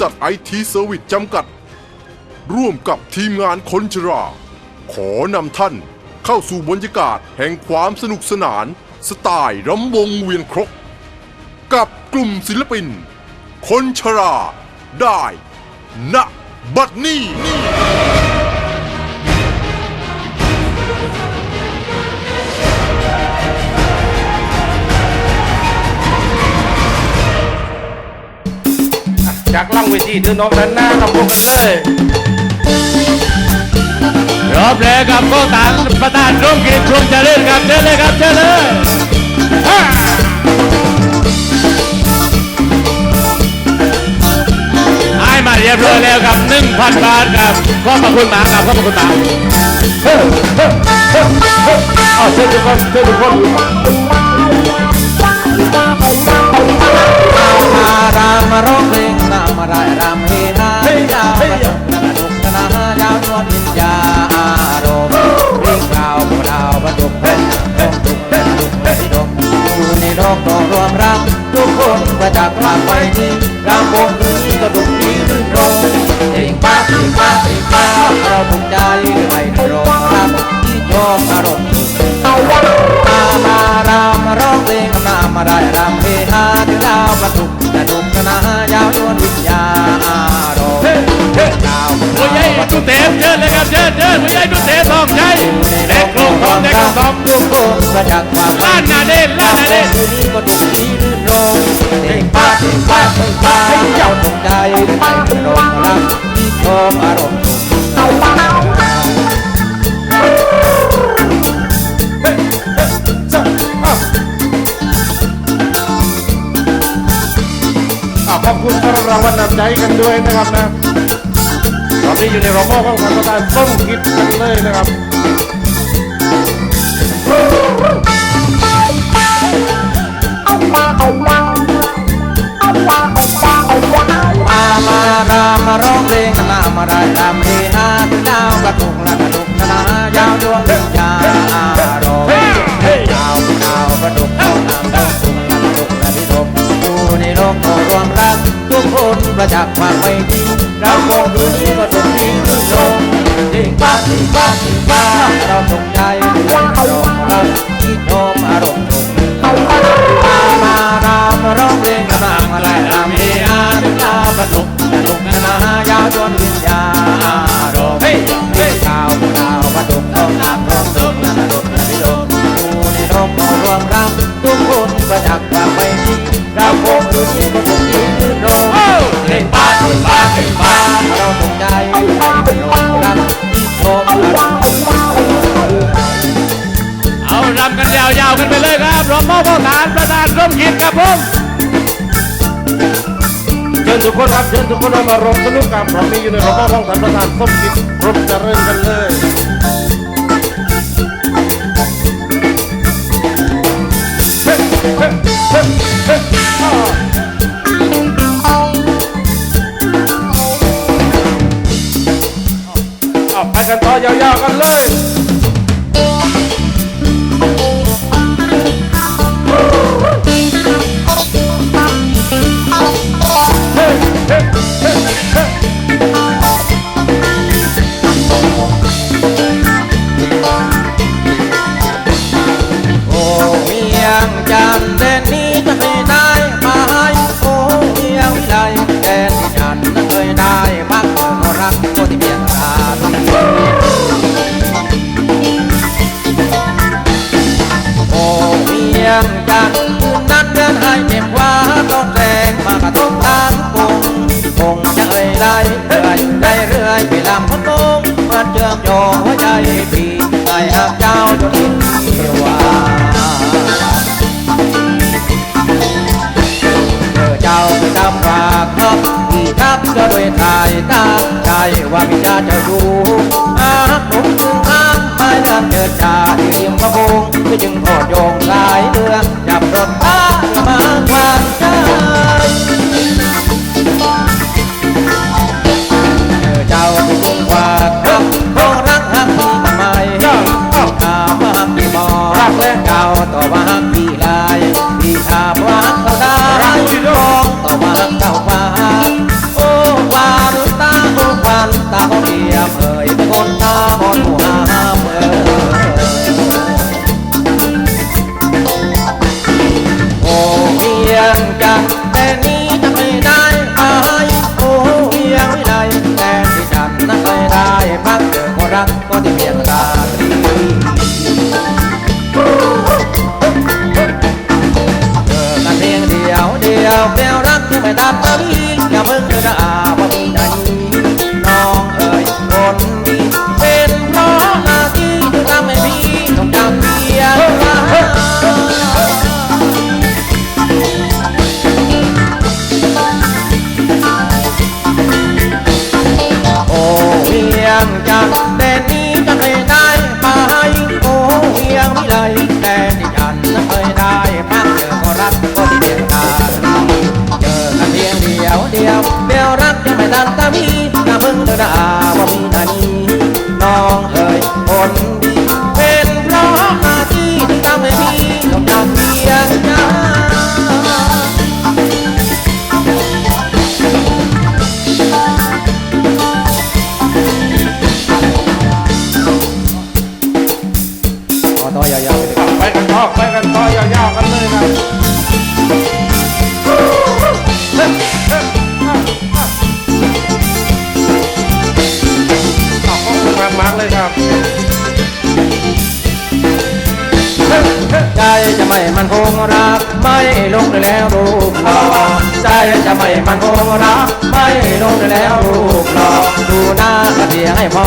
ษัทไอทีเซอร์วิสจำกัด ร่วมกับทีมงานคนชรา ขอนำท่านเข้าสู่บรรยากาศแห่งความสนุกสนาน สไตล์รำวงเวียนครก กับกลุ่มศิลปิน คนชราได้ณบัดนี้ จากล่างเวทีถึงน้องด้านหน้าเราพบกันเลยรอบแรกครับก็ตามประธานร่วมกิจช่วงเจริญครับเชิญเลยครับเชิญเลยฮ่าให้มาเรียบร้อยแล้วครับ1,000บาทครับขอบพระคุณมากครับขอบพระคุณมากเฮ้ยเฮ้ยเฮ้ยเฮ้ยเอาเชิญทุกคนเชิญทุกคนมา รามมาร้องเพลงนามาได้รำเฮฮาดาวประสบนนุกนายาวนวลวิญญาอารมณ์เพลงกล่าวผู้ดาวบรรทุกเป็นร้องทุกเป็นทุกเป็นดกอยู่ในโลกต้องรวมรักทุกคนประจักษ์ภาคไปที่รำวงนี้ก็ดุกดีรื่นรมเพลงป้าเพลงป้าเพลงป้าเราภูมิใจในโรงรักที่ชอบอารมณ์เอาวันมารามมาร้องเพลงนามาได้รำเเตมเชิญเลยครับเชิญเชิญผู้ใหญ่ตุเตมทองใช้เด็กลงทองเด็กลงทองทุกคนประจักความล้านนาเด่นล้านนาเด่นคืนนี้ก็ดุกดีรื่นรมเพลงป้าเพลงป้าเพลงป้าให้เจ้าตกใจในโรงรักที่ชอบอารมณ์อะขอบคุณสำหรับรางวัลนำใจกันด้วยนะครับนะ นี้อยู่ในรอบมอของทานประธานส้มกิจกันเลยนะครับมามารามมาร้องเพลงกันามาได้รำเฮฮาถึงดาวกระตุกละกระตุกนายาวดวงวิญญาอารมณ์ดาวดาวกระตุกเอาน้ำดาวตุกและกระตุกและพิรมอยู่ในโลกโลกรวมรักทุกคนประจักษ์ความไม่ดีเรามองดูนี้ก็ ชิญทุกคนครับเชิญทุกคนมารวมสนุกกับเรามีอยู่ในรอบมอบของท่านประธานส้มกิจครบเจริญกันเลยเฮ้เฮ้เฮ้เฮ้เอาไปกันต่อยาวๆกันเลย มันเชื่อหัวใจพี่ให้หักเจ้าจนเดียวาเจอเจ้าประจำฝากครับที่ทับก็โดวยทายตาใจว่าพิชาจะดูอาหนุ่มถึงอ้างไม่เลื่นเจิดจ่าที่ริมพระพงก็จึงโอดโยงสายเรือจั แต่นี้จำไม่ได้อาโอ้เมียวิไลแต่ที่จำนั้นไม่ได้มักเจอคนรักก็ที่เมียตารีเจอกัเพียงเดียวเดียวแมวรักที่ไม่ตามมาพี่ มากเลยครับใจจะไม่มันคงรัก ไม่ลงแล้วรูปหล่อใจจะไม่มันคงรัก ไม่ลงแล้วรูปหล่อดูหน้ากระเทียให้พอ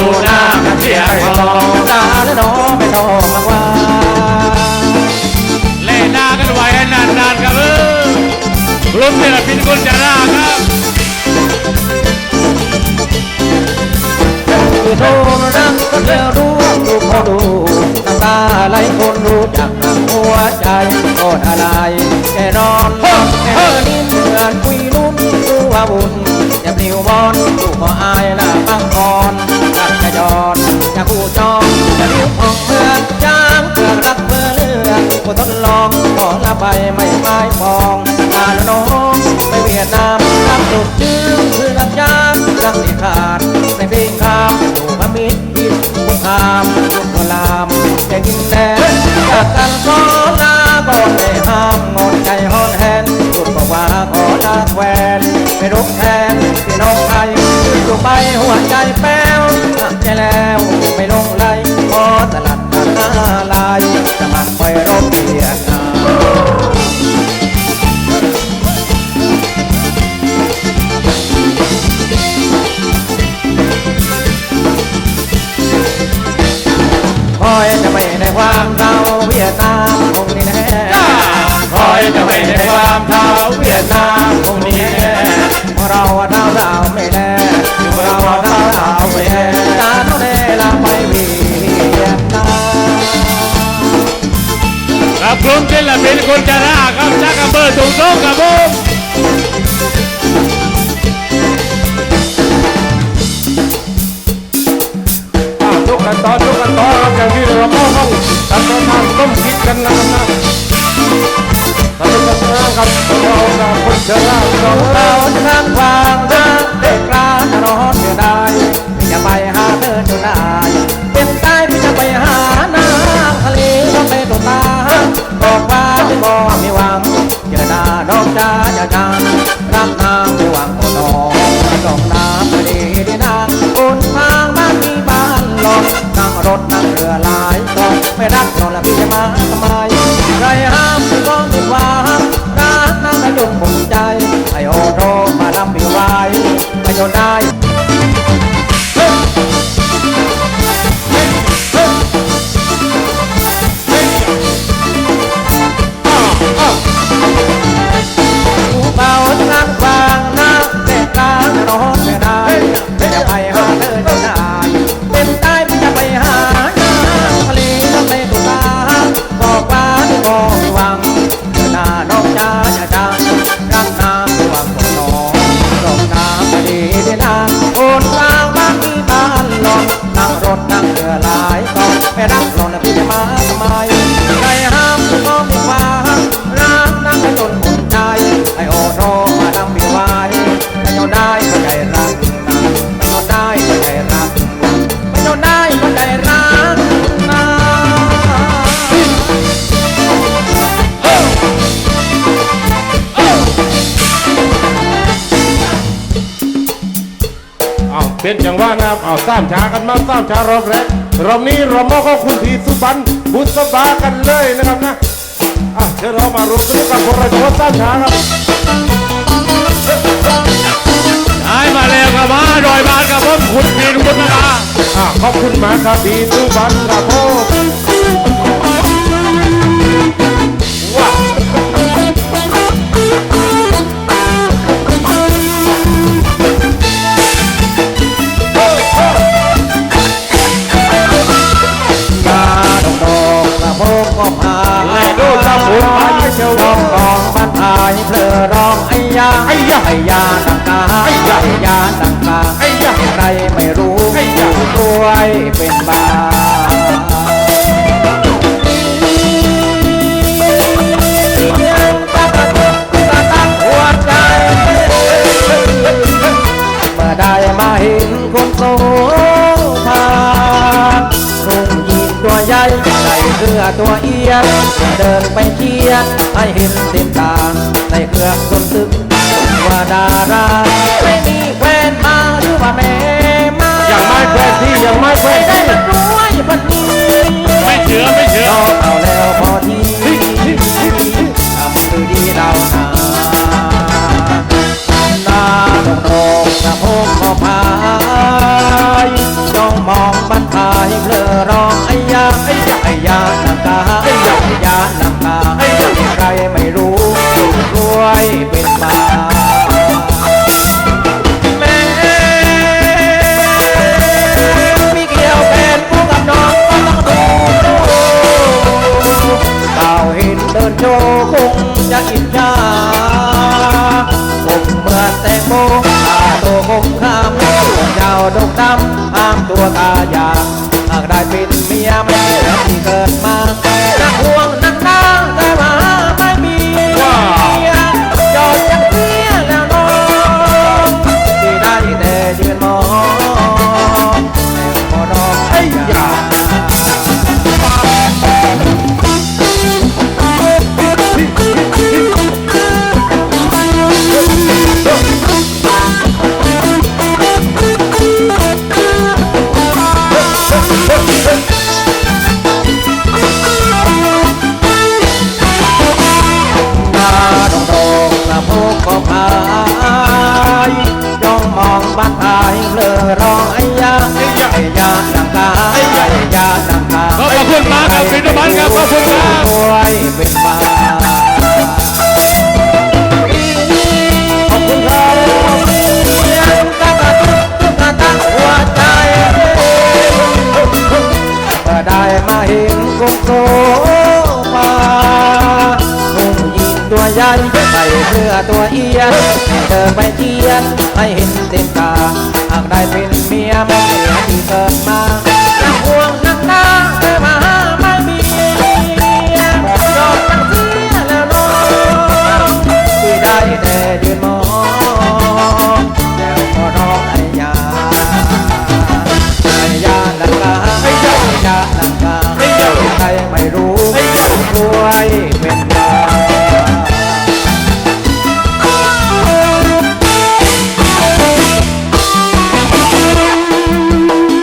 ดูหน้ากระเทียให้พอตาและน้องไม่ต้องมาว่าเล่นหน้ากันไว้ให้นานๆครับเออกลุ่มศิลปินกุญจราครับ โทรรักก็เดียวรู้ดูพอดูน้ำตาไหลคนรู้จักรักหัวใจโทษอะไรแกนอนแกนิ่เหมือนคุยนุ่นรู้ว่าบุญจะปลิวบอลดูก็อายละบังคอนรักจะยอนจะคู่จองจะริ้วของเมืองจางเพื่อรักเพื่อเลือกผู้ทดลองขอละไปไม่ไม้ฟองตาละน้องไปเวียดนามรักสุดชื่อคือรักยามรักที่ขานามจะกินแดนจากกันขอลาก่อนได้ห้ามงอนใจฮอนแฮนสุดบอกว่าขอลาแควนไม่รบแทนพี่น้องไทยอยู่ไปหัวใจแป้วทำใจแล้วไม่ลงไหลขอตลาด กลุ่มศิลปินกุญจราครับจากอำเภอถุงทงครับผมอะยกกันต่อยกกันต่อครับอย่างที่เรามองต้องตัดต้นทางต้มคิดกันนะครับนะตัดต้นทางครับเรากับคนเชิญหน้าเราเราจะทางวา ยอมได้รักนะเอาเป็นอย่างว่านะครับเอาสามชากันมาสามชารอบแรกรอบนี้เรามอบของคุณทีสุบันบุษบากันเลยนะครับนะอะเชิญเรามารวมสนุกกับพวกเราทั้งสามชาครับหายมาแล้วครับมาดอยบานครับผมคุณพีนกุญจรา ขอบคุณมากครับทีสุบันครับผมว้าวยาดองดองกระโปงก็พาและดูตาบุญไปเรวยเป็นบาหัวใจ เมื่อได้มาเห็นคนโสภาคงยิงตัวใหญ่ใส่เสื้อตัวเอียงเดินไปเชียร์ให้เห็นเต็มตาในเครื่องดนตึกว่าดาราไม่มีแฟนมาหรือว่าแม่ พื่อนที่ยังไม่เพื่อนที่ด้วยบันีไม่เชื่อไม่เชื่อเราเอาแล้วพอดีทำดูดีเราหาตาตรงรงสะโพกขอพายจ้องมองบันทายเพลอร้องไอ้ยาไอ้ยาไอ้ยานักตาไอ้ยาไอ้ยาน้ำตาไอ้ยาใครไม่รู้รวยเป็นมา โชคงจะอิจฉาผมรักแต่งโมตาโตคงข้ามโลกยาวดกดำห้ามตัวตายา